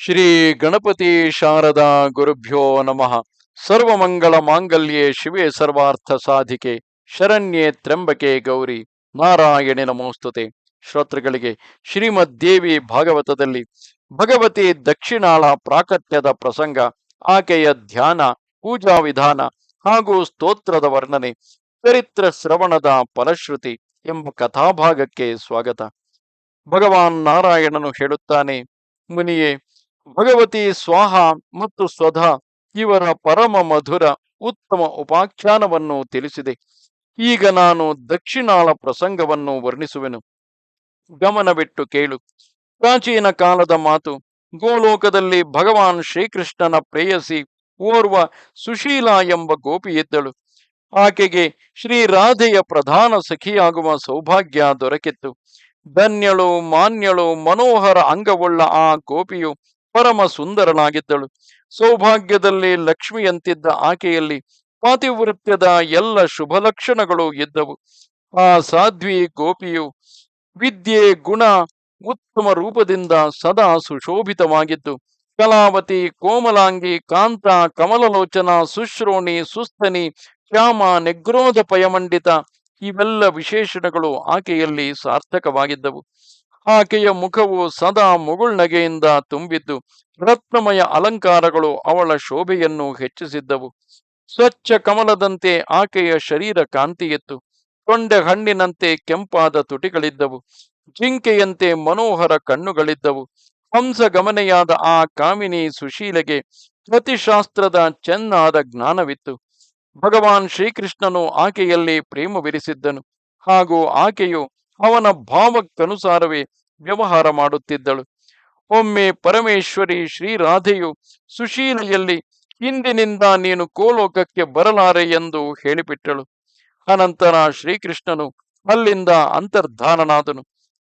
ಶ್ರೀ ಗಣಪತಿ ಶಾರದಾ ಗುರುಭ್ಯೋ ನಮಃ. ಸರ್ವಮಂಗಳ ಮಾಂಗಲ್ಯೇ ಶಿವೆ ಸರ್ವಾರ್ಥ ಸಾಧಿಕೆ, ಶರಣ್ಯೆ ತ್ರ್ಯಂಬಕೆ ಗೌರಿ, ನಾರಾಯಣಿ ನಮೋಸ್ತುತೆ. ಶ್ರೋತೃಗಳಿಗೆ ಶ್ರೀಮದ್ ದೇವಿ ಭಾಗವತದಲ್ಲಿ ಭಗವತಿ ದಕ್ಷಿಣಾಳ ಪ್ರಾಕಟ್ಯದ ಪ್ರಸಂಗ, ಆಕೆಯ ಧ್ಯಾನ, ಪೂಜಾ ವಿಧಾನ ಹಾಗೂ ಸ್ತೋತ್ರದ ವರ್ಣನೆ, ಚರಿತ್ರ ಶ್ರವಣದ ಫಲಶ್ರುತಿ ಎಂಬ ಕಥಾಭಾಗಕ್ಕೆ ಸ್ವಾಗತ. ಭಗವಾನ್ ನಾರಾಯಣನು ಹೇಳುತ್ತಾನೆ, ಮುನಿಯೇ ಭಗವತಿ ಸ್ವಾಹ ಮತ್ತು ಸ್ವಧ ಇವರ ಪರಮ ಮಧುರ ಉತ್ತಮ ಉಪಾಖ್ಯಾನವನ್ನು ತಿಳಿಸಿದೆ. ಈಗ ನಾನು ದಕ್ಷಿಣಾಳ ಪ್ರಸಂಗವನ್ನು ವರ್ಣಿಸುವೆನು. ಗಮನವಿಟ್ಟು ಕೇಳು. ಪ್ರಾಚೀನ ಕಾಲದ ಮಾತು, ಗೋಲೋಕದಲ್ಲಿ ಭಗವಾನ್ ಶ್ರೀಕೃಷ್ಣನ ಪ್ರೇಯಸಿ ಓರ್ವ ಸುಶೀಲ ಎಂಬ ಗೋಪಿಯಿದ್ದಳು ಆಕೆಗೆ ಶ್ರೀ ರಾಧೆಯ ಪ್ರಧಾನ ಸಖಿಯಾಗುವ ಸೌಭಾಗ್ಯ ದೊರಕಿತ್ತು. ಧನ್ಯಳು, ಮಾನ್ಯಳು, ಮನೋಹರ ಅಂಗವುಳ್ಳ ಆ ಗೋಪಿಯು ಪರಮ ಸುಂದರನಾಗಿದ್ದಳು. ಸೌಭಾಗ್ಯದಲ್ಲಿ ಲಕ್ಷ್ಮಿಯಂತಿದ್ದ ಆಕೆಯಲ್ಲಿ ಪಾತಿವೃತ್ಯದ ಎಲ್ಲ ಶುಭ ಲಕ್ಷಣಗಳು ಇದ್ದವು. ಆ ಸಾಧ್ವಿ ಗೋಪಿಯು ವಿದ್ಯೆ, ಗುಣ, ಉತ್ತಮ ರೂಪದಿಂದ ಸದಾ ಸುಶೋಭಿತವಾಗಿದ್ದು, ಕಲಾವತಿ, ಕೋಮಲಾಂಗಿ, ಕಾಂತ, ಕಮಲಲೋಚನ, ಸುಶ್ರೋಣಿ ಸುಸ್ತನಿ ಶ್ಯಾಮ, ನೆಗ್ರೋಧ, ಪಯಮಂಡಿತ ಇವೆಲ್ಲ ವಿಶೇಷಣಗಳು ಆಕೆಯಲ್ಲಿ ಸಾರ್ಥಕವಾಗಿದ್ದವು. ಆಕೆಯ ಮುಖವು ಸದಾ ಮುಗುಳ್ನಗೆಯಿಂದ ತುಂಬಿದ್ದು ರತ್ನಮಯ ಅಲಂಕಾರಗಳು ಅವಳ ಶೋಭೆಯನ್ನು ಹೆಚ್ಚಿಸಿದ್ದವು. ಸ್ವಚ್ಛ ಕಮಲದಂತೆ ಆಕೆಯ ಶರೀರ ಕಾಂತಿಯಿತ್ತು. ತೊಂಡೆ ಹಣ್ಣಿನಂತೆ ಕೆಂಪಾದ ತುಟಿಗಳಿದ್ದವು. ಜಿಂಕೆಯಂತೆ ಮನೋಹರ ಕಣ್ಣುಗಳಿದ್ದವು. ಹಂಸ ಗಮನೆಯಾದ ಆ ಕಾಮಿನಿ ಸುಶೀಲೆಗೆ ಪ್ರತಿಶಾಸ್ತ್ರದ ಚೆನ್ನಾದ ಜ್ಞಾನವಿತ್ತು. ಭಗವಾನ್ ಶ್ರೀಕೃಷ್ಣನು ಆಕೆಯಲ್ಲಿ ಪ್ರೇಮವಿರಿಸಿದ್ದನು. ಹಾಗೂ ಆಕೆಯು ಅವನ ಭಾವಕ್ಕನುಸಾರವೇ ವ್ಯವಹಾರ ಮಾಡುತ್ತಿದ್ದಳು. ಒಮ್ಮೆ ಪರಮೇಶ್ವರಿ ಶ್ರೀರಾಧೆಯು ಸುಶೀಲೆಯಲ್ಲಿ, ಇಂದಿನಿಂದ ನೀನು ಕೋಲೋಕಕ್ಕೆ ಬರಲಾರೆ ಎಂದು ಹೇಳಿಬಿಟ್ಟಳು. ಅನಂತರ ಶ್ರೀಕೃಷ್ಣನು ಅಲ್ಲಿಂದ ಅಂತರ್ಧಾನನಾದನು.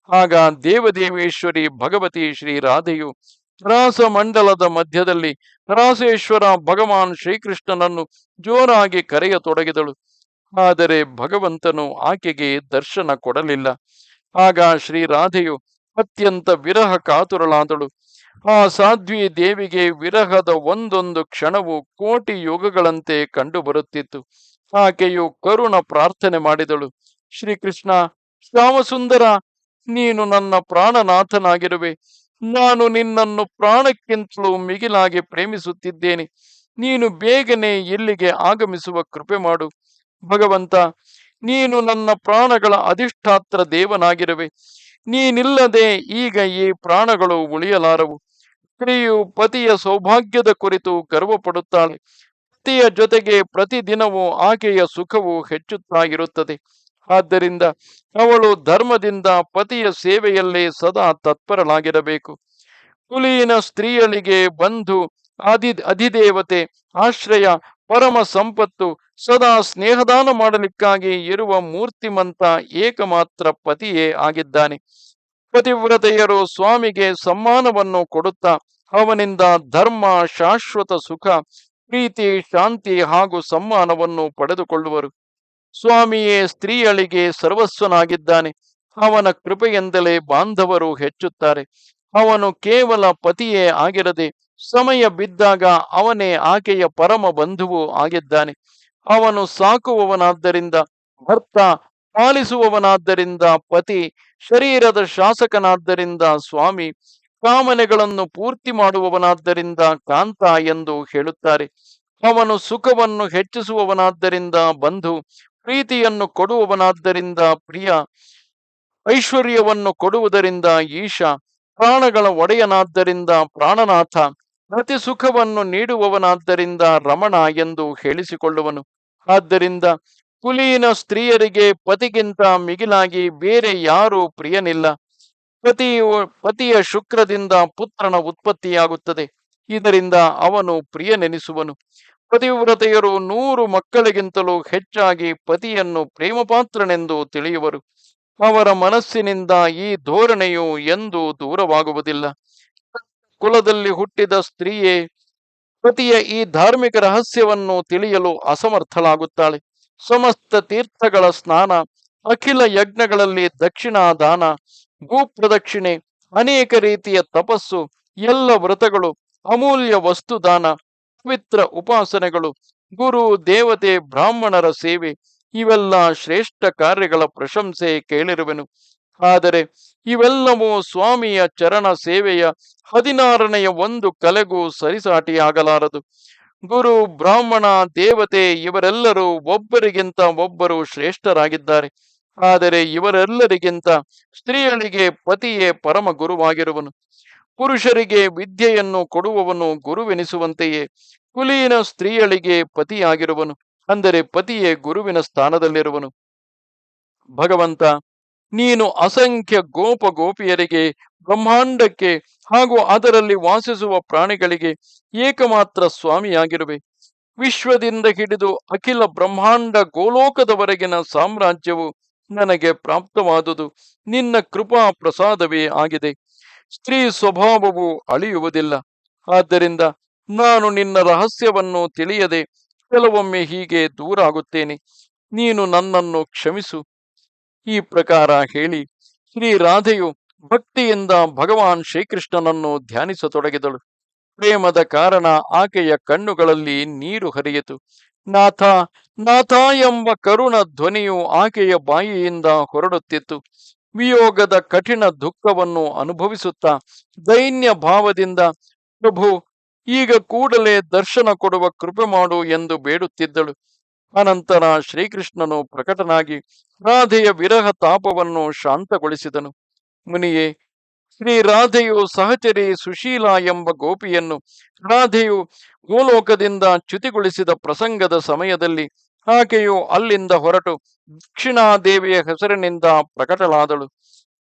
ಆಗ ದೇವದೇವೇಶ್ವರಿ ಭಗವತಿ ಶ್ರೀರಾಧೆಯು ರಾಸಮಂಡಲದ ಮಧ್ಯದಲ್ಲಿ ರಾಸೇಶ್ವರ ಭಗವಾನ್ ಶ್ರೀಕೃಷ್ಣನನ್ನು ಜೋರಾಗಿ ಕರೆಯತೊಡಗಿದಳು. ಆದರೆ ಭಗವಂತನು ಆಕೆಗೆ ದರ್ಶನ ಕೊಡಲಿಲ್ಲ. ಆಗ ಶ್ರೀರಾಧೆಯು ಅತ್ಯಂತ ವಿರಹ ಕಾತುರಳಾದಳು. ಆ ಸಾಧ್ವಿ ದೇವಿಗೆ ವಿರಹದ ಒಂದೊಂದು ಕ್ಷಣವು ಕೋಟಿ ಯುಗಗಳಂತೆ ಕಂಡುಬರುತ್ತಿತ್ತು ಆಕೆಯು ಕರುಣ ಪ್ರಾರ್ಥನೆ ಮಾಡಿದಳು. ಶ್ರೀಕೃಷ್ಣ, ಶ್ಯಾಮಸುಂದರ, ನೀನು ನನ್ನ ಪ್ರಾಣನಾಥನಾಗಿರುವೆ. ನಾನು ನಿನ್ನನ್ನು ಪ್ರಾಣಕ್ಕಿಂತಲೂ ಮಿಗಿಲಾಗಿ ಪ್ರೇಮಿಸುತ್ತಿದ್ದೇನೆ. ನೀನು ಬೇಗನೆ ಇಲ್ಲಿಗೆ ಆಗಮಿಸುವ ಕೃಪೆ ಮಾಡು. ಭಗವಂತ, ನೀನು ನನ್ನ ಪ್ರಾಣಗಳ ಅಧಿಷ್ಠಾತ್ರ ದೇವನಾಗಿರುವೆ. ನೀನಿಲ್ಲದೆ ಈಗ ಈ ಪ್ರಾಣಗಳು ಉಳಿಯಲಾರವು. ಸ್ತ್ರೀಯು ಪತಿಯ ಸೌಭಾಗ್ಯದ ಕುರಿತು ಗರ್ವಪಡುತ್ತಾಳೆ. ಪತಿಯ ಜೊತೆಗೆ ಪ್ರತಿದಿನವೂ ಆಕೆಯ ಸುಖವು ಹೆಚ್ಚುತ್ತಾ ಇರುತ್ತದೆ ಆದ್ದರಿಂದ ಅವಳು ಧರ್ಮದಿಂದ ಪತಿಯ ಸೇವೆಯಲ್ಲೇ ಸದಾ ತತ್ಪರಳಾಗಿರಬೇಕು. ಕುಲೀನ ಸ್ತ್ರೀಯಳಿಗೆ ಬಂಧು ಅಧಿ ಅಧಿದೇವತೆ, ಆಶ್ರಯ ಪರಮ ಸಂಪತ್ತು ಸದಾ ಸ್ನೇಹದಾನ ಮಾಡಲಿಕ್ಕಾಗಿ ಇರುವ ಮೂರ್ತಿಮಂತ ಏಕಮಾತ್ರ ಪತಿಯೇ ಆಗಿದ್ದಾನೆ. ಪತಿವ್ರತೆಯರು ಸ್ವಾಮಿಗೆ ಸಮ್ಮಾನವನ್ನು ಕೊಡುತ್ತಾ ಅವನಿಂದ ಧರ್ಮ, ಶಾಶ್ವತ ಸುಖ, ಪ್ರೀತಿ, ಶಾಂತಿ ಹಾಗೂ ಸಮ್ಮಾನವನ್ನು ಪಡೆದುಕೊಳ್ಳುವರು. ಸ್ವಾಮಿಯೇ ಸ್ತ್ರೀಯಳಿಗೆ ಸರ್ವಸ್ವನಾಗಿದ್ದಾನೆ. ಅವನ ಕೃಪೆಯಿಂದಲೇ ಬಾಂಧವರು ಹೆಚ್ಚುತ್ತಾರೆ. ಅವನು ಕೇವಲ ಪತಿಯೇ ಆಗಿರದೆ ಸಮಯ ಬಿದ್ದಾಗ ಅವನೇ ಆಕೆಯ ಪರಮ ಬಂಧುವು ಆಗಿದ್ದಾನೆ. ಅವನು ಸಾಕುವವನಾದ್ದರಿಂದ, ಭರ್ತ ಪಾಲಿಸುವವನಾದ್ದರಿಂದ, ಪತಿ ಶರೀರದ ಶಾಸಕನಾದ್ದರಿಂದ, ಸ್ವಾಮಿ ಕಾಮನೆಗಳನ್ನು ಪೂರ್ತಿ ಮಾಡುವವನಾದ್ದರಿಂದ ಕಾಂತ ಎಂದು ಹೇಳುತ್ತಾರೆ. ಅವನು ಸುಖವನ್ನು ಹೆಚ್ಚಿಸುವವನಾದ್ದರಿಂದ, ಬಂಧು ಪ್ರೀತಿಯನ್ನು ಕೊಡುವವನಾದ್ದರಿಂದ, ಪ್ರಿಯ ಐಶ್ವರ್ಯವನ್ನು ಕೊಡುವುದರಿಂದ, ಈಶ ಪ್ರಾಣಗಳ ಒಡೆಯನಾದ್ದರಿಂದ, ಪ್ರಾಣನಾಥ ಅತಿ ಸುಖವನ್ನು ನೀಡುವವನಾದ್ದರಿಂದ ರಮಣ ಎಂದು ಹೇಳಿಸಿಕೊಳ್ಳುವನು. ಆದ್ದರಿಂದ ಕುಲೀನ ಸ್ತ್ರೀಯರಿಗೆ ಪತಿಗಿಂತ ಮಿಗಿಲಾಗಿ ಬೇರೆ ಯಾರೂ ಪ್ರಿಯನಿಲ್ಲ. ಪತಿಯು, ಪತಿಯ ಶುಕ್ರದಿಂದ ಪುತ್ರನ ಉತ್ಪತ್ತಿಯಾಗುತ್ತದೆ. ಇದರಿಂದ ಅವನು ಪ್ರಿಯನೆನಿಸುವನು. ಪತಿವ್ರತೆಯರು ನೂರು ಮಕ್ಕಳಿಗಿಂತಲೂ ಹೆಚ್ಚಾಗಿ ಪತಿಯನ್ನು ಪ್ರೇಮಪಾತ್ರನೆಂದು ತಿಳಿಯುವರು. ಅವರ ಮನಸ್ಸಿನಿಂದ ಈ ಧೋರಣೆಯು ಎಂದೂ ದೂರವಾಗುವುದಿಲ್ಲ. ಕುಲದಲ್ಲಿ ಹುಟ್ಟಿದ ಸ್ತ್ರೀಯೇ ಪತಿಯ ಈ ಧಾರ್ಮಿಕ ರಹಸ್ಯವನ್ನು ತಿಳಿಯಲು ಅಸಮರ್ಥಳಾಗುತ್ತಾಳೆ. ಸಮಸ್ತ ತೀರ್ಥಗಳ ಸ್ನಾನ, ಅಖಿಲ ಯಜ್ಞಗಳಲ್ಲಿ ದಕ್ಷಿಣ ದಾನ ಭೂಪ್ರದಕ್ಷಿಣೆ, ಅನೇಕ ರೀತಿಯ ತಪಸ್ಸು, ಎಲ್ಲ ವ್ರತಗಳು, ಅಮೂಲ್ಯ ವಸ್ತುದಾನ, ಪವಿತ್ರ ಉಪಾಸನೆಗಳು, ಗುರು, ದೇವತೆ, ಬ್ರಾಹ್ಮಣರ ಸೇವೆ, ಇವೆಲ್ಲ ಶ್ರೇಷ್ಠ ಕಾರ್ಯಗಳ ಪ್ರಶಂಸೆ ಕೇಳಿರುವೆನು. ಆದರೆ ಇವೆಲ್ಲವೂ ಸ್ವಾಮಿಯ ಚರಣ ಸೇವೆಯ ಹದಿನಾರನೆಯ ಒಂದು ಕಲೆಗೂ ಸರಿಸಾಟಿಯಾಗಲಾರದು. ಗುರು, ಬ್ರಾಹ್ಮಣ, ದೇವತೆ ಇವರೆಲ್ಲರೂ ಒಬ್ಬರಿಗಿಂತ ಒಬ್ಬರು ಶ್ರೇಷ್ಠರಾಗಿದ್ದಾರೆ. ಆದರೆ ಇವರೆಲ್ಲರಿಗಿಂತ ಸ್ತ್ರೀಯರಿಗೆ ಪತಿಯೇ ಪರಮ ಗುರುವಾಗಿರುವನು. ಪುರುಷರಿಗೆ ವಿದ್ಯೆಯನ್ನು ಕೊಡುವವನು ಗುರುವೆನಿಸುವಂತೆಯೇ ಕುಲೀನ ಸ್ತ್ರೀಯಳಿಗೆ ಪತಿಯಾಗಿರುವನು. ಅಂದರೆ ಪತಿಯೇ ಗುರುವಿನ ಸ್ಥಾನದಲ್ಲಿರುವನು. ಭಗವಂತ ನೀನು ಅಸಂಖ್ಯ ಗೋಪ ಗೋಪಿಯರಿಗೆ, ಬ್ರಹ್ಮಾಂಡಕ್ಕೆ ಹಾಗೂ ಅದರಲ್ಲಿ ವಾಸಿಸುವ ಪ್ರಾಣಿಗಳಿಗೆ ಏಕಮಾತ್ರ ಸ್ವಾಮಿಯಾಗಿರುವೆ. ವಿಶ್ವದಿಂದ ಹಿಡಿದು ಅಖಿಲ ಬ್ರಹ್ಮಾಂಡ ಗೋಲೋಕದವರೆಗಿನ ಸಾಮ್ರಾಜ್ಯವು ನನಗೆ ಪ್ರಾಪ್ತವಾದುದು. ನಿನ್ನ ಕೃಪಾ ಪ್ರಸಾದವೇ ಆಗಿದೆ. ಸ್ತ್ರೀ ಸ್ವಭಾವವು ಅಳಿಯುವುದಿಲ್ಲ. ಆದ್ದರಿಂದ ನಾನು ನಿನ್ನ ರಹಸ್ಯವನ್ನು ತಿಳಿಯದೆ ಕೆಲವೊಮ್ಮೆ ಹೀಗೆ ದೂರ ಆಗುತ್ತೇನೆ ನೀನು ನನ್ನನ್ನು ಕ್ಷಮಿಸು. ಈ ಪ್ರಕಾರ ಹೇಳಿ ಶ್ರೀ ರಾಧೆಯು ಭಕ್ತಿಯಿಂದ ಭಗವಾನ್ ಶ್ರೀಕೃಷ್ಣನನ್ನು ಧ್ಯಾನಿಸತೊಡಗಿದಳು. ಪ್ರೇಮದ ಕಾರಣ ಆಕೆಯ ಕಣ್ಣುಗಳಲ್ಲಿ ನೀರು ಹರಿಯಿತು. ನಾಥ ನಾಥ ಎಂಬ ಕರುಣ ಧ್ವನಿಯು ಆಕೆಯ ಬಾಯಿಯಿಂದ ಹೊರಡುತ್ತಿತ್ತು. ವಿಯೋಗದ ಕಠಿಣ ದುಃಖವನ್ನು ಅನುಭವಿಸುತ್ತಾ ದೈನ್ಯ ಭಾವದಿಂದ, ಪ್ರಭು, ಈಗ ಕೂಡಲೇ ದರ್ಶನ ಕೊಡುವ ಕೃಪೆ ಮಾಡು ಎಂದು ಬೇಡುತ್ತಿದ್ದಳು. ಅನಂತರ ಶ್ರೀಕೃಷ್ಣನು ಪ್ರಕಟನಾಗಿ ರಾಧೆಯ ವಿರಹ ತಾಪವನ್ನು ಶಾಂತಗೊಳಿಸಿದನು. ಮುನಿಯೇ, ಶ್ರೀ ರಾಧೆಯು ಸಹಚರಿ ಸುಶೀಲ ಎಂಬ ಗೋಪಿಯನ್ನು ರಾಧೆಯು ಗೋಲೋಕದಿಂದ ಚ್ಯುತಿಗೊಳಿಸಿದ ಪ್ರಸಂಗದ ಸಮಯದಲ್ಲಿ ಆಕೆಯು ಅಲ್ಲಿಂದ ಹೊರಟು ದಕ್ಷಿಣಾದೇವಿಯ ಹೆಸರಿನಿಂದ ಪ್ರಕಟಳಾದಳು.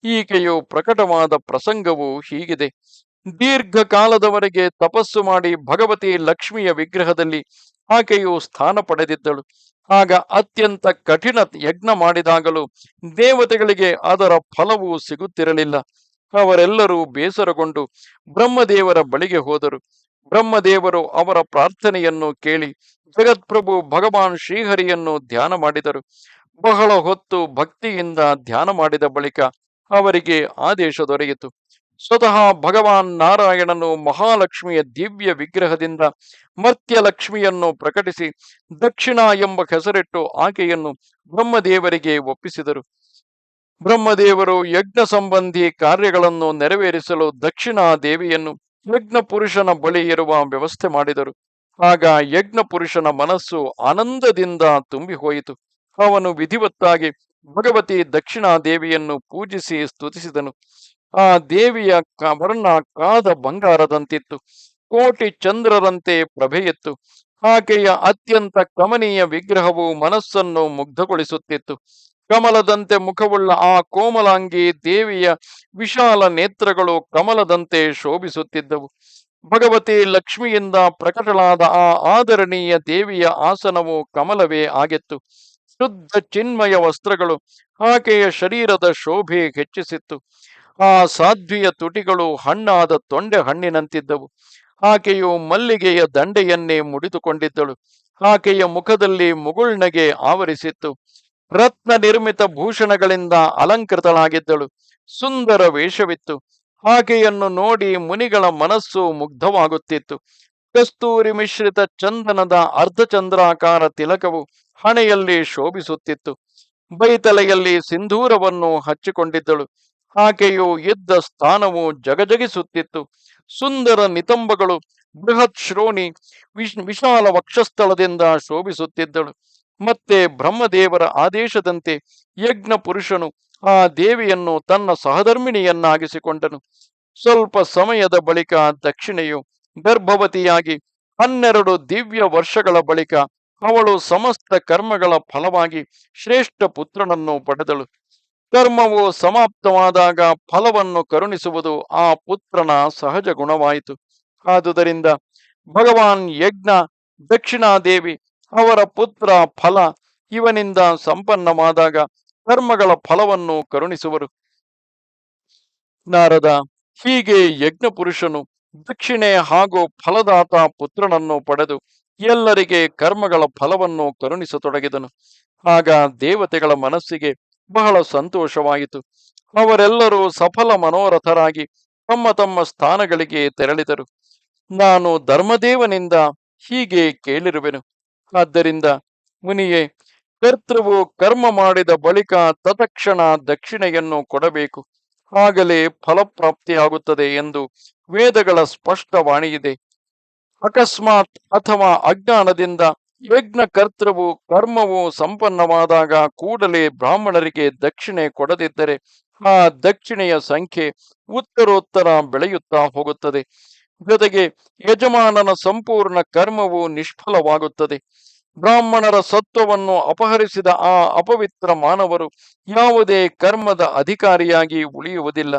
ಈಕೆಯು ಪ್ರಕಟವಾದ ಪ್ರಸಂಗವು ಹೀಗಿದೆ. ದೀರ್ಘಕಾಲದವರೆಗೆ ತಪಸ್ಸು ಮಾಡಿ ಭಗವತಿ ಲಕ್ಷ್ಮಿಯ ವಿಗ್ರಹದಲ್ಲಿ ಆಕೆಯು ಸ್ಥಾನ ಪಡೆದಿದ್ದಳು. ಆಗ ಅತ್ಯಂತ ಕಠಿಣ ಯಜ್ಞ ಮಾಡಿದಾಗಲೂ ದೇವತೆಗಳಿಗೆ ಅದರ ಫಲವು ಸಿಗುತ್ತಿರಲಿಲ್ಲ. ಅವರೆಲ್ಲರೂ ಬೇಸರಗೊಂಡು ಬ್ರಹ್ಮದೇವರ ಬಳಿಗೆ ಹೋದರು. ಬ್ರಹ್ಮದೇವರು ಅವರ ಪ್ರಾರ್ಥನೆಯನ್ನು ಕೇಳಿ ಜಗತ್ಪ್ರಭು ಭಗವಾನ್ ಶ್ರೀಹರಿಯನ್ನು ಧ್ಯಾನ ಮಾಡಿದರು. ಬಹಳ ಹೊತ್ತು ಭಕ್ತಿಯಿಂದ ಧ್ಯಾನ ಮಾಡಿದ ಬಳಿಕ ಅವರಿಗೆ ಆದೇಶ ದೊರೆಯಿತು. ಸ್ವತಃ ಭಗವಾನ್ ನಾರಾಯಣನು ಮಹಾಲಕ್ಷ್ಮಿಯ ದಿವ್ಯ ವಿಗ್ರಹದಿಂದ ಮರ್ತ್ಯ ಲಕ್ಷ್ಮಿಯನ್ನು ಪ್ರಕಟಿಸಿ ದಕ್ಷಿಣ ಎಂಬ ಹೆಸರಿಟ್ಟು ಆಕೆಯನ್ನು ಬ್ರಹ್ಮದೇವರಿಗೆ ಒಪ್ಪಿಸಿದರು. ಬ್ರಹ್ಮದೇವರು ಯಜ್ಞ ಸಂಬಂಧಿ ಕಾರ್ಯಗಳನ್ನು ನೆರವೇರಿಸಲು ದಕ್ಷಿಣ ದೇವಿಯನ್ನು ಯಜ್ಞ ಪುರುಷನ ಬಳಿ ಇರುವ ವ್ಯವಸ್ಥೆ ಮಾಡಿದರು. ಆಗ ಯಜ್ಞ ಪುರುಷನ ಮನಸ್ಸು ಆನಂದದಿಂದ ತುಂಬಿ ಹೋಯಿತು ಅವನು ವಿಧಿವತ್ತಾಗಿ ಭಗವತಿ ದಕ್ಷಿಣಾ ದೇವಿಯನ್ನು ಪೂಜಿಸಿ ಸ್ತುತಿಸಿದನು. ಆ ದೇವಿಯ ವರ್ಣ ಕಾದ ಬಂಗಾರದಂತಿತ್ತು. ಕೋಟಿ ಚಂದ್ರರಂತೆ ಪ್ರಭೆಯಿತ್ತು. ಆಕೆಯ ಅತ್ಯಂತ ಕಮನೀಯ ವಿಗ್ರಹವು ಮನಸ್ಸನ್ನು ಮುಗ್ಧಗೊಳಿಸುತ್ತಿತ್ತು. ಕಮಲದಂತೆ ಮುಖವುಳ್ಳ ಆ ಕೋಮಲಾಂಗಿ ದೇವಿಯ ವಿಶಾಲ ನೇತ್ರಗಳು ಕಮಲದಂತೆ ಶೋಭಿಸುತ್ತಿದ್ದವು. ಭಗವತಿ ಲಕ್ಷ್ಮಿಯಿಂದ ಪ್ರಕಟಳಾದ ಆ ಆದರಣೀಯ ದೇವಿಯ ಆಸನವು ಕಮಲವೇ ಆಗಿತ್ತು. ಶುದ್ಧ ಚಿನ್ಮಯ ವಸ್ತ್ರಗಳು ಆಕೆಯ ಶರೀರದ ಶೋಭೆ ಹೆಚ್ಚಿಸಿತ್ತು. ಆ ಸಾಧ್ವಿಯ ತುಟಿಗಳು ಹಣ್ಣಾದ ತೊಂಡೆ ಹಣ್ಣಿನಂತಿದ್ದವು. ಆಕೆಯು ಮಲ್ಲಿಗೆಯ ದಂಡೆಯನ್ನೇ ಮುಡಿದುಕೊಂಡಿದ್ದಳು. ಆಕೆಯ ಮುಖದಲ್ಲಿ ಮುಗುಳ್ನಗೆ ಆವರಿಸಿತ್ತು. ರತ್ನ ನಿರ್ಮಿತ ಭೂಷಣಗಳಿಂದ ಅಲಂಕೃತಳಾಗಿದ್ದಳು. ಸುಂದರ ವೇಷವಿತ್ತು. ಆಕೆಯನ್ನು ನೋಡಿ ಮುನಿಗಳ ಮನಸ್ಸು ಮುಗ್ಧವಾಗುತ್ತಿತ್ತು. ಕಸ್ತೂರಿ ಮಿಶ್ರಿತ ಚಂದನದ ಅರ್ಧಚಂದ್ರಾಕಾರ ತಿಲಕವು ಹಣೆಯಲ್ಲಿ ಶೋಭಿಸುತ್ತಿತ್ತು. ಬೈತಲೆಯಲ್ಲಿ ಸಿಂಧೂರವನ್ನು ಹಚ್ಚಿಕೊಂಡಿದ್ದಳು. ಆಕೆಯು ಇದ್ದ ಸ್ಥಾನವು ಜಗಜಗಿಸುತ್ತಿತ್ತು. ಸುಂದರ ನಿತಂಬಗಳು ಬೃಹತ್ ಶ್ರೋಣಿ ವಿಶ್ ವಿಶಾಲ ವಕ್ಷಸ್ಥಳದಿಂದ ಶೋಭಿಸುತ್ತಿದ್ದಳು. ಮತ್ತೆ ಬ್ರಹ್ಮದೇವರ ಆದೇಶದಂತೆ ಯಜ್ಞ ಪುರುಷನು ಆ ದೇವಿಯನ್ನು ತನ್ನ ಸಹಧರ್ಮಿಣಿಯನ್ನಾಗಿಸಿಕೊಂಡನು. ಸ್ವಲ್ಪ ಸಮಯದ ಬಳಿಕ ದಕ್ಷಿಣೆಯು ಗರ್ಭವತಿಯಾಗಿ ಹನ್ನೆರಡು ದಿವ್ಯ ವರ್ಷಗಳ ಬಳಿಕ ಅವಳು ಸಮಸ್ತ ಕರ್ಮಗಳ ಫಲವಾಗಿ ಶ್ರೇಷ್ಠ ಪುತ್ರನನ್ನು ಪಡೆದಳು. ಕರ್ಮವು ಸಮಾಪ್ತವಾದಾಗ ಫಲವನ್ನು ಕರುಣಿಸುವುದು ಆ ಪುತ್ರನ ಸಹಜ ಗುಣವಾಯಿತು. ಆದುದರಿಂದ ಭಗವಾನ್ ಯಜ್ಞ, ದಕ್ಷಿಣಾದೇವಿ ಅವರ ಪುತ್ರ ಫಲ ಇವನಿಂದ ಸಂಪನ್ನವಾದಾಗ ಕರ್ಮಗಳ ಫಲವನ್ನು ಕರುಣಿಸುವರು. ನಾರದ ಹೀಗೆ ಯಜ್ಞ ಪುರುಷನು ದಕ್ಷಿಣೆ ಹಾಗೂ ಫಲದಾತ ಪುತ್ರನನ್ನು ಪಡೆದು ಎಲ್ಲರಿಗೆ ಕರ್ಮಗಳ ಫಲವನ್ನು ಕರುಣಿಸತೊಡಗಿದನು. ಆಗ ದೇವತೆಗಳ ಮನಸ್ಸಿಗೆ ಬಹಳ ಸಂತೋಷವಾಯಿತು. ಅವರೆಲ್ಲರೂ ಸಫಲ ಮನೋರಥರಾಗಿ ತಮ್ಮ ತಮ್ಮ ಸ್ಥಾನಗಳಿಗೆ ತೆರಳಿದರು. ನಾನು ಧರ್ಮದೇವನಿಂದ ಹೀಗೆ ಕೇಳಿರುವೆನು. ಆದ್ದರಿಂದ ಮುನಿಯೇ, ಕರ್ತೃವು ಕರ್ಮ ಮಾಡಿದ ಬಳಿಕ ತತಕ್ಷಣ ದಕ್ಷಿಣೆಯನ್ನು ಕೊಡಬೇಕು. ಆಗಲೇ ಫಲಪ್ರಾಪ್ತಿಯಾಗುತ್ತದೆ ಎಂದು ವೇದಗಳ ಸ್ಪಷ್ಟವಾಣಿಯಿದೆ ಅಕಸ್ಮಾತ್ ಅಥವಾ ಅಜ್ಞಾನದಿಂದ ಯಜ್ಞ ಕರ್ತೃವು ಕರ್ಮವು ಸಂಪನ್ನವಾದಾಗ ಕೂಡಲೇ ಬ್ರಾಹ್ಮಣರಿಗೆ ದಕ್ಷಿಣೆ ಕೊಡದಿದ್ದರೆ ಆ ದಕ್ಷಿಣೆಯ ಸಂಖ್ಯೆ ಉತ್ತರೋತ್ತರ ಬೆಳೆಯುತ್ತಾ ಹೋಗುತ್ತದೆ. ಜೊತೆಗೆ ಯಜಮಾನನ ಸಂಪೂರ್ಣ ಕರ್ಮವು ನಿಷ್ಫಲವಾಗುತ್ತದೆ. ಬ್ರಾಹ್ಮಣರ ಸತ್ವವನ್ನು ಅಪಹರಿಸಿದ ಆ ಅಪವಿತ್ರ ಮಾನವರು ಯಾವುದೇ ಕರ್ಮದ ಅಧಿಕಾರಿಯಾಗಿ ಉಳಿಯುವುದಿಲ್ಲ.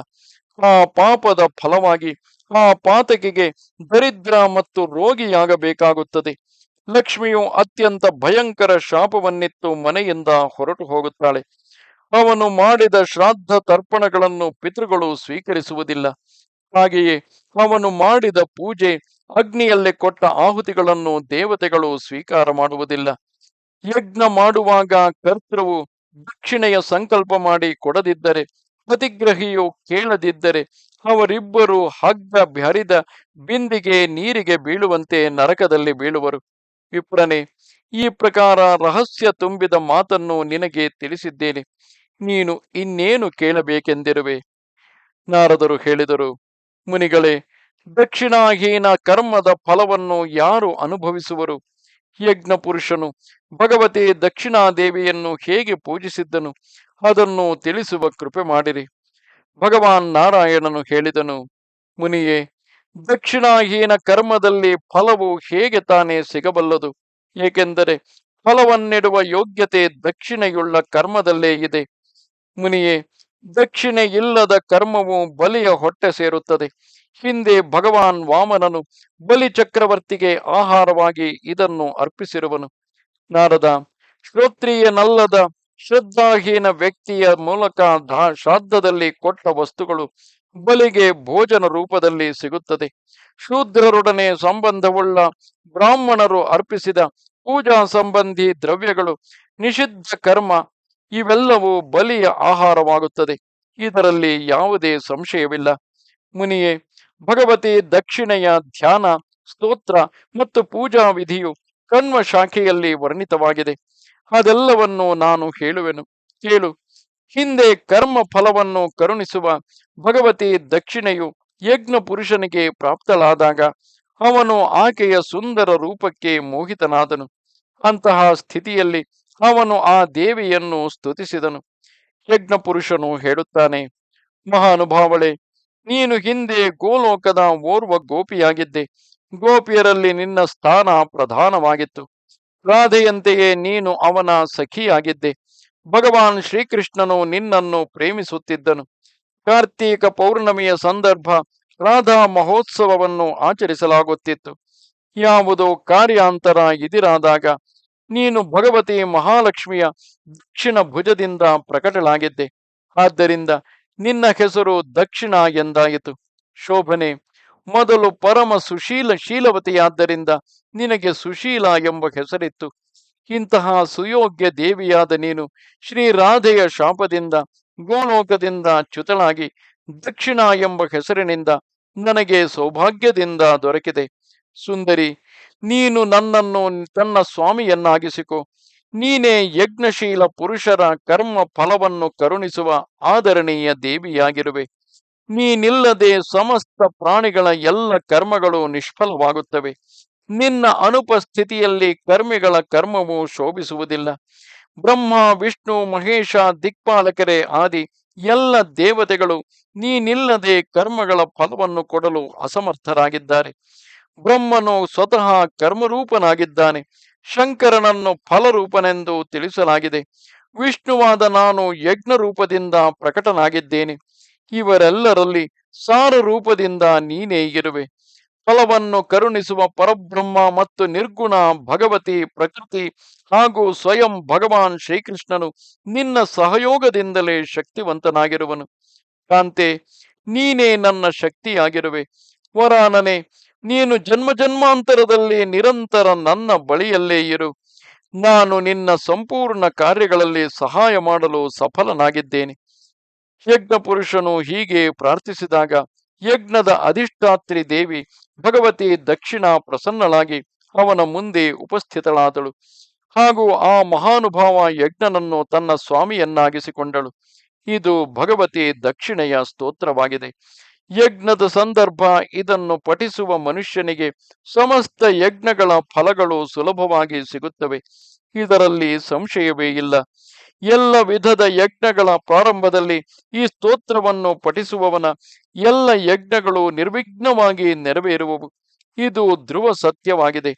ಆ ಪಾಪದ ಫಲವಾಗಿ ಆ ಪಾತಕಿಗೆ ದರಿದ್ರ ಮತ್ತು ರೋಗಿಯಾಗಬೇಕಾಗುತ್ತದೆ. ಲಕ್ಷ್ಮಿಯು ಅತ್ಯಂತ ಭಯಂಕರ ಶಾಪವನ್ನಿತ್ತು ಮನೆಯಿಂದ ಹೊರಟು ಹೋಗುತ್ತಾಳೆ. ಅವನು ಮಾಡಿದ ಶ್ರಾದ್ದ ತರ್ಪಣಗಳನ್ನು ಪಿತೃಗಳು ಸ್ವೀಕರಿಸುವುದಿಲ್ಲ. ಹಾಗೆಯೇ ಅವನು ಮಾಡಿದ ಪೂಜೆ ಅಗ್ನಿಯಲ್ಲಿ ಕೊಟ್ಟ ಆಹುತಿಗಳನ್ನು ದೇವತೆಗಳು ಸ್ವೀಕಾರ ಮಾಡುವುದಿಲ್ಲ. ಯಜ್ಞ ಮಾಡುವಾಗ ಕರ್ತೃವು ದಕ್ಷಿಣೆಯ ಸಂಕಲ್ಪ ಮಾಡಿ ಕೊಡದಿದ್ದರೆ ಅತಿಗ್ರಹಿಯು ಕೇಳದಿದ್ದರೆ, ಅವರಿಬ್ಬರು ಹಗ್ಗ ಹರಿದ ಬಿಂದಿಗೆ ನೀರಿಗೆ ಬೀಳುವಂತೆ ನರಕದಲ್ಲಿ ಬೀಳುವರು. ವಿಪ್ರನೆ, ಈ ಪ್ರಕಾರ ರಹಸ್ಯ ತುಂಬಿದ ಮಾತನ್ನು ನಿನಗೆ ತಿಳಿಸಿದ್ದೇನೆ. ನೀನು ಇನ್ನೇನು ಕೇಳಬೇಕೆಂದಿರುವೆ? ನಾರದರು ಹೇಳಿದರು, ಮುನಿಗಳೇ, ದಕ್ಷಿಣಾಹೀನ ಕರ್ಮದ ಫಲವನ್ನು ಯಾರು ಅನುಭವಿಸುವರು? ಯಜ್ಞ ಪುರುಷನು ಭಗವತಿ ದಕ್ಷಿಣಾದೇವಿಯನ್ನು ಹೇಗೆ ಪೂಜಿಸಿದ್ದನು? ಅದನ್ನು ತಿಳಿಸುವ ಕೃಪೆ ಮಾಡಿರಿ. ಭಗವಾನ್ ನಾರಾಯಣನು ಹೇಳಿದನು, ಮುನಿಯೇ ದಕ್ಷಿಣಾಹೀನ ಕರ್ಮದಲ್ಲಿ ಫಲವು ಹೇಗೆ ತಾನೇ ಸಿಗಬಲ್ಲದು? ಏಕೆಂದರೆ ಫಲವನ್ನಿಡುವ ಯೋಗ್ಯತೆ ದಕ್ಷಿಣೆಯುಳ್ಳ ಕರ್ಮದಲ್ಲೇ ಇದೆ. ಮುನಿಯೇ ದಕ್ಷಿಣೆ ಇಲ್ಲದ ಕರ್ಮವು ಬಲಿಯ ಹೊಟ್ಟೆ ಸೇರುತ್ತದೆ. ಹಿಂದೆ ಭಗವಾನ್ ವಾಮನನು ಬಲಿ ಚಕ್ರವರ್ತಿಗೆ ಆಹಾರವಾಗಿ ಇದನ್ನು ಅರ್ಪಿಸಿರುವನು. ನಾರದ, ಶ್ರೋತ್ರಿಯನಲ್ಲದ ಶ್ರದ್ಧಾಹೀನ ವ್ಯಕ್ತಿಯ ಮೂಲಕ ಶ್ರಾದ್ದದಲ್ಲಿ ಕೊಟ್ಟ ವಸ್ತುಗಳು ಬಲಿಗೆ ಭೋಜನ ರೂಪದಲ್ಲಿ ಸಿಗುತ್ತದೆ. ಶೂದ್ರರೊಡನೆ ಸಂಬಂಧವುಳ್ಳ ಬ್ರಾಹ್ಮಣರು ಅರ್ಪಿಸಿದ ಪೂಜಾ ಸಂಬಂಧಿ ದ್ರವ್ಯಗಳು ನಿಷಿದ್ಧ ಕರ್ಮ, ಇವೆಲ್ಲವೂ ಬಲಿಯ ಆಹಾರವಾಗುತ್ತದೆ. ಇದರಲ್ಲಿ ಯಾವುದೇ ಸಂಶಯವಿಲ್ಲ. ಮುನಿಯೇ, ಭಗವತಿ ದಕ್ಷಿಣೆಯ ಧ್ಯಾನ, ಸ್ತೋತ್ರ ಮತ್ತು ಪೂಜಾ ವಿಧಿಯು ಕಣ್ವ ಶಾಖೆಯಲ್ಲಿ ವರ್ಣಿತವಾಗಿದೆ. ಅದೆಲ್ಲವನ್ನು ನಾನು ಹೇಳುವೆನು. ಕೇಳು. ಹಿಂದೆ ಕರ್ಮ ಫಲವನ್ನು ಕರುಣಿಸುವ ಭಗವತಿ ದಕ್ಷಿಣೆಯು ಯಜ್ಞ ಪುರುಷನಿಗೆ ಪ್ರಾಪ್ತಳಾದಾಗ ಅವನು ಆಕೆಯ ಸುಂದರ ರೂಪಕ್ಕೆ ಮೋಹಿತನಾದನು. ಅಂತಹ ಸ್ಥಿತಿಯಲ್ಲಿ ಅವನು ಆ ದೇವಿಯನ್ನು ಸ್ತುತಿಸಿದನು. ಯಜ್ಞ ಪುರುಷನು ಹೇಳುತ್ತಾನೆ, ಮಹಾನುಭಾವಳೆ, ನೀನು ಹಿಂದೆ ಗೋಲೋಕದ ಓರ್ವ ಗೋಪಿಯಾಗಿದ್ದೆ. ಗೋಪಿಯರಲ್ಲಿ ನಿನ್ನ ಸ್ಥಾನ ಪ್ರಧಾನವಾಗಿತ್ತು. ರಾಧೆಯಂತೆಯೇ ನೀನು ಅವನ ಸಖಿಯಾಗಿದ್ದೆ. ಭಗವಾನ್ ಶ್ರೀಕೃಷ್ಣನು ನಿನ್ನನ್ನು ಪ್ರೇಮಿಸುತ್ತಿದ್ದನು. ಕಾರ್ತೀಕ ಪೌರ್ಣಮಿಯ ಸಂದರ್ಭ ರಾಧಾ ಮಹೋತ್ಸವವನ್ನು ಆಚರಿಸಲಾಗುತ್ತಿತ್ತು. ಯಾವುದೋ ಕಾರ್ಯಾಂತರ ಇದಿರಾದಾಗ ನೀನು ಭಗವತಿ ಮಹಾಲಕ್ಷ್ಮಿಯ ದಕ್ಷಿಣ ಭುಜದಿಂದ ಪ್ರಕಟಲಾಗಿದ್ದೆ ಆದ್ದರಿಂದ ನಿನ್ನ ಹೆಸರು ದಕ್ಷಿಣ ಎಂದಾಯಿತು. ಶೋಭನೆ, ಮೊದಲು ಪರಮ ಸುಶೀಲ ಶೀಲವತಿಯಾದ್ದರಿಂದ ನಿನಗೆ ಸುಶೀಲ ಎಂಬ ಹೆಸರಿತ್ತು. ಇಂತಹ ಸುಯೋಗ್ಯ ದೇವಿಯಾದ ನೀನು ಶ್ರೀ ರಾಧೆಯ ಶಾಪದಿಂದ, ಗೋಲೋಕದಿಂದ ಚ್ಯುತಳಾಗಿ ದಕ್ಷಿಣ ಎಂಬ ಹೆಸರಿನಿಂದ ನನಗೆ ಸೌಭಾಗ್ಯದಿಂದ ದೊರಕಿದೆ. ಸುಂದರಿ, ನೀನು ನನ್ನನ್ನು ತನ್ನ ಸ್ವಾಮಿಯನ್ನಾಗಿಸಿಕೊ. ನೀನೇ ಯಜ್ಞಶೀಲ ಪುರುಷರ ಕರ್ಮ ಫಲವನ್ನು ಕರುಣಿಸುವ ಆದರಣೀಯ ದೇವಿಯಾಗಿರುವೆ. ನೀನಿಲ್ಲದೆ ಸಮಸ್ತ ಪ್ರಾಣಿಗಳ ಎಲ್ಲ ಕರ್ಮಗಳು ನಿಷ್ಫಲವಾಗುತ್ತವೆ. ನಿನ್ನ ಅನುಪಸ್ಥಿತಿಯಲ್ಲಿ ಕರ್ಮಿಗಳ ಕರ್ಮವು ಶೋಭಿಸುವುದಿಲ್ಲ. ಬ್ರಹ್ಮ, ವಿಷ್ಣು, ಮಹೇಶ, ದಿಕ್ಪಾಲಕರೇ ಆದಿ ಎಲ್ಲ ದೇವತೆಗಳು ನೀನಿಲ್ಲದೆ ಕರ್ಮಗಳ ಫಲವನ್ನು ಕೊಡಲು ಅಸಮರ್ಥರಾಗಿದ್ದಾರೆ. ಬ್ರಹ್ಮನು ಸ್ವತಃ ಕರ್ಮರೂಪನಾಗಿದ್ದಾನೆ. ಶಂಕರನನ್ನು ಫಲರೂಪನೆಂದು ತಿಳಿಸಲಾಗಿದೆ. ವಿಷ್ಣುವಾದ ನಾನು ಯಜ್ಞ ರೂಪದಿಂದ ಪ್ರಕಟನಾಗಿದ್ದೇನೆ. ಇವರೆಲ್ಲರಲ್ಲಿ ಸಾರ ರೂಪದಿಂದ ನೀನೇ ಇರುವೆ. ಫಲವನ್ನು ಕರುಣಿಸುವ ಪರಬ್ರಹ್ಮ ಮತ್ತು ನಿರ್ಗುಣ ಭಗವತಿ ಪ್ರಕೃತಿ ಹಾಗೂ ಸ್ವಯಂ ಭಗವಾನ್ ಶ್ರೀಕೃಷ್ಣನು ನಿನ್ನ ಸಹಯೋಗದಿಂದಲೇ ಶಕ್ತಿವಂತನಾಗಿರುವನು. ಕಾಂತೆ, ನೀನೇ ನನ್ನ ಶಕ್ತಿಯಾಗಿರುವೆ. ವರಾನನೆ, ನೀನು ಜನ್ಮ ಜನ್ಮಾಂತರದಲ್ಲಿ ನಿರಂತರ ನನ್ನ ಬಳಿಯಲ್ಲೇ ಇರು. ನಾನು ನಿನ್ನ ಸಂಪೂರ್ಣ ಕಾರ್ಯಗಳಲ್ಲಿ ಸಹಾಯ ಮಾಡಲು ಸಫಲನಾಗಿದ್ದೇನೆ. ಯಜ್ಞ ಪುರುಷನು ಹೀಗೆ ಪ್ರಾರ್ಥಿಸಿದಾಗ ಯಜ್ಞದ ಅಧಿಷ್ಠಾತ್ರಿ ದೇವಿ ಭಗವತಿ ದಕ್ಷಿಣ ಪ್ರಸನ್ನಳಾಗಿ ಅವನ ಮುಂದೆ ಉಪಸ್ಥಿತಳಾದಳು. ಹಾಗೂ ಆ ಮಹಾನುಭಾವ ಯಜ್ಞನನ್ನು ತನ್ನ ಸ್ವಾಮಿಯನ್ನಾಗಿಸಿಕೊಂಡಳು. ಇದು ಭಗವತಿ ದಕ್ಷಿಣೆಯ ಸ್ತೋತ್ರವಾಗಿದೆ. ಯಜ್ಞದ ಸಂದರ್ಭ ಇದನ್ನು ಪಠಿಸುವ ಮನುಷ್ಯನಿಗೆ ಸಮಸ್ತ ಯಜ್ಞಗಳ ಫಲಗಳು ಸುಲಭವಾಗಿ ಸಿಗುತ್ತವೆ. ಇದರಲ್ಲಿ ಸಂಶಯವೇ ಇಲ್ಲ. ಎಲ್ಲ ವಿಧದ ಯಜ್ಞಗಳ ಪ್ರಾರಂಭದಲ್ಲಿ ಈ ಸ್ತೋತ್ರವನ್ನು ಪಠಿಸುವವನ ಎಲ್ಲ ಯಜ್ಞಗಳು ನಿರ್ವಿಘ್ನವಾಗಿ ನೆರವೇರುವವು. ಇದು ಧ್ರುವ ಸತ್ಯವಾಗಿದೆ.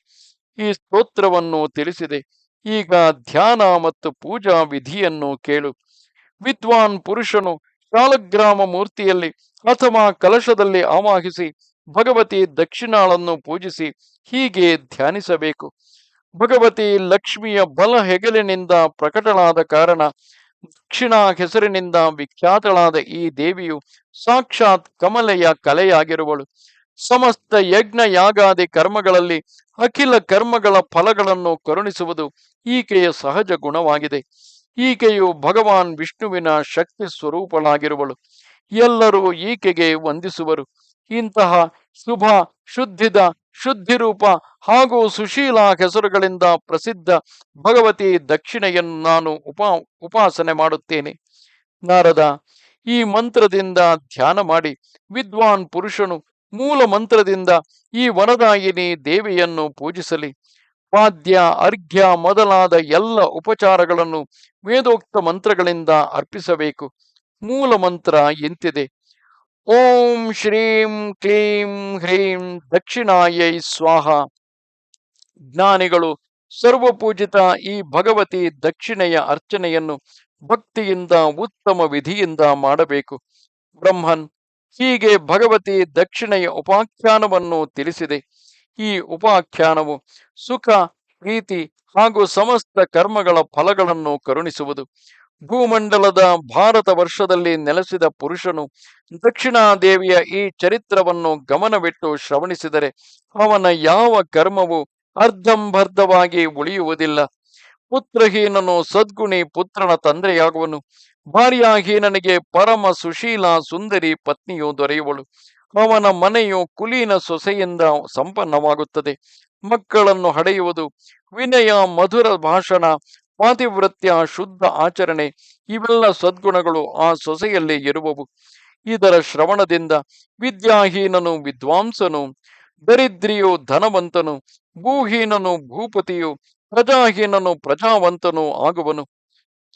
ಈ ಸ್ತೋತ್ರವನ್ನು ತಿಳಿಸಿದೆ. ಈಗ ಧ್ಯಾನ ಮತ್ತು ಪೂಜಾ ವಿಧಿಯನ್ನು ಕೇಳು. ವಿದ್ವಾನ್ ಪುರುಷನು ಶಾಲಗ್ರಾಮ ಮೂರ್ತಿಯಲ್ಲಿ ಅಥವಾ ಕಲಶದಲ್ಲಿ ಆವಾಹಿಸಿ ಭಗವತಿ ದಕ್ಷಿಣಾಳನ್ನು ಪೂಜಿಸಿ ಹೀಗೆ ಧ್ಯಾನಿಸಬೇಕು. ಭಗವತಿ ಲಕ್ಷ್ಮಿಯ ಬಲ ಹೆಗಲಿನಿಂದ ಪ್ರಕಟಳಾದ ಕಾರಣ, ದಕ್ಷಿಣ ಹೆಸರಿನಿಂದ ವಿಖ್ಯಾತಳಾದ ಈ ದೇವಿಯು ಸಾಕ್ಷಾತ್ ಕಮಲೆಯ ಕಲೆಯಾಗಿರುವಳು. ಸಮಸ್ತ ಯಜ್ಞ ಯಾಗಾದಿ ಕರ್ಮಗಳಲ್ಲಿ ಅಖಿಲ ಕರ್ಮಗಳ ಫಲಗಳನ್ನು ಕರುಣಿಸುವುದು ಈಕೆಯ ಸಹಜ ಗುಣವಾಗಿದೆ. ಈಕೆಯು ಭಗವಾನ್ ವಿಷ್ಣುವಿನ ಶಕ್ತಿ ಸ್ವರೂಪಳಾಗಿರುವಳು. ಎಲ್ಲರೂ ಈಕೆಗೆ ವಂದಿಸುವರು. ಇಂತಹ ಶುಭ ಶುದ್ಧಿದ ಶುದ್ಧಿರೂಪ ಹಾಗೂ ಸುಶೀಲ ಹೆಸರುಗಳಿಂದ ಪ್ರಸಿದ್ಧ ಭಗವತಿ ದಕ್ಷಿಣೆಯನ್ನು ನಾನು ಉಪಾ, ಉಪಾಸನೆ ಮಾಡುತ್ತೇನೆ. ನಾರದ, ಈ ಮಂತ್ರದಿಂದ ಧ್ಯಾನ ಮಾಡಿ ವಿದ್ವಾನ್ ಪುರುಷನು ಮೂಲ ಮಂತ್ರದಿಂದ ಈ ವನದಾಯಿನಿ ದೇವಿಯನ್ನು ಪೂಜಿಸಲಿ. ವಾದ್ಯ, ಅರ್ಘ್ಯ ಮೊದಲಾದ ಎಲ್ಲ ಉಪಚಾರಗಳನ್ನು ವೇದೋಕ್ತ ಮಂತ್ರಗಳಿಂದ ಅರ್ಪಿಸಬೇಕು. ಮೂಲ ಮಂತ್ರ ಎಂತಿದೆ? ಓಂ ಶ್ರೀಂ ಕ್ಲೀಂ ಹ್ರೀಂ ದಕ್ಷಿಣಾಯೈ ಸ್ವಾಹ ಜ್ಞಾನಿಗಳು, ಸರ್ವಪೂಜಿತ ಈ ಭಗವತಿ ದಕ್ಷಿಣೆಯ ಅರ್ಚನೆಯನ್ನು ಭಕ್ತಿಯಿಂದ, ಉತ್ತಮ ವಿಧಿಯಿಂದ ಮಾಡಬೇಕು. ಬ್ರಹ್ಮನ್, ಹೀಗೆ ಭಗವತಿ ದಕ್ಷಿಣೆಯ ಉಪಾಖ್ಯಾನವನ್ನು ತಿಳಿಸಿದೆ. ಈ ಉಪಾಖ್ಯಾನವು ಸುಖ, ಪ್ರೀತಿ ಹಾಗೂ ಸಮಸ್ತ ಕರ್ಮಗಳ ಫಲಗಳನ್ನು ಕರುಣಿಸುವುದು. ಭೂಮಂಡಲದ ಭಾರತ ವರ್ಷದಲ್ಲಿ ನೆಲೆಸಿದ ಪುರುಷನು ದಕ್ಷಿಣಾದೇವಿಯ ಈ ಚರಿತ್ರವನ್ನು ಗಮನವಿಟ್ಟು ಶ್ರವಣಿಸಿದರೆ ಅವನ ಯಾವ ಕರ್ಮವು ಅರ್ಧಂಬರ್ಧವಾಗಿ ಉಳಿಯುವುದಿಲ್ಲ. ಪುತ್ರಹೀನನು ಸದ್ಗುಣಿ ಪುತ್ರನ ತಂದೆಯಾಗುವನು. ಭಾರ್ಯಾಹೀನನಿಗೆ ಪರಮ ಸುಶೀಲ ಸುಂದರಿ ಪತ್ನಿಯು ದೊರೆಯುವಳು. ಅವನ ಮನೆಯು ಕುಲೀನ ಸೊಸೆಯಿಂದ ಸಂಪನ್ನವಾಗುತ್ತದೆ. ಮಕ್ಕಳನ್ನು ಹಡೆಯುವುದು ವಿನಯ ಮಧುರ ಭಾಷಣ ಪಾತಿವೃತ್ಯ, ಶುದ್ಧ ಆಚರಣೆ ಇವೆಲ್ಲ ಸದ್ಗುಣಗಳು ಆ ಸೊಸೆಯಲ್ಲಿ ಇರುವವು. ಇದರ ಶ್ರವಣದಿಂದ ವಿದ್ಯಾಹೀನನು ವಿದ್ವಾಂಸನು, ದರಿದ್ರಿಯು ಧನವಂತನು, ಭೂಹೀನನು ಭೂಪತಿಯು, ಪ್ರಜಾಹೀನನು ಪ್ರಜಾವಂತನು ಆಗುವನು.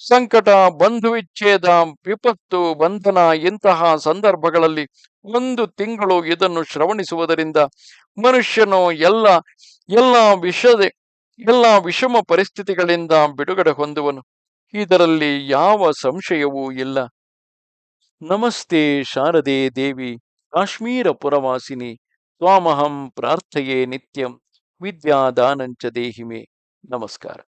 ಸಂಕಟ, ಬಂಧು ವಿಚ್ಛೇದ, ವಿಪತ್ತು, ಬಂಧನ ಇಂತಹ ಸಂದರ್ಭಗಳಲ್ಲಿ ಒಂದು ತಿಂಗಳು ಇದನ್ನು ಶ್ರವಣಿಸುವುದರಿಂದ ಮನುಷ್ಯನು ಎಲ್ಲ ಎಲ್ಲ ವಿಷದ ಎಲ್ಲ ವಿಷಮ ಪರಿಸ್ಥಿತಿಗಳಿಂದ ಬಿಡುಗಡೆ ಹೊಂದುವನು. ಇದರಲ್ಲಿ ಯಾವ ಸಂಶಯವೂ ಇಲ್ಲ. ನಮಸ್ತೆ ಶಾರದೆ ದೇವಿ, ಕಾಶ್ಮೀರ ಪುರವಾಸಿನಿ ಸ್ವಾಮಹಂ ಪ್ರಾರ್ಥಯೇ ನಿತ್ಯಂ, ವಿದ್ಯಾದಾನಂಚ ದೇಹಿಮೆ. ನಮಸ್ಕಾರ.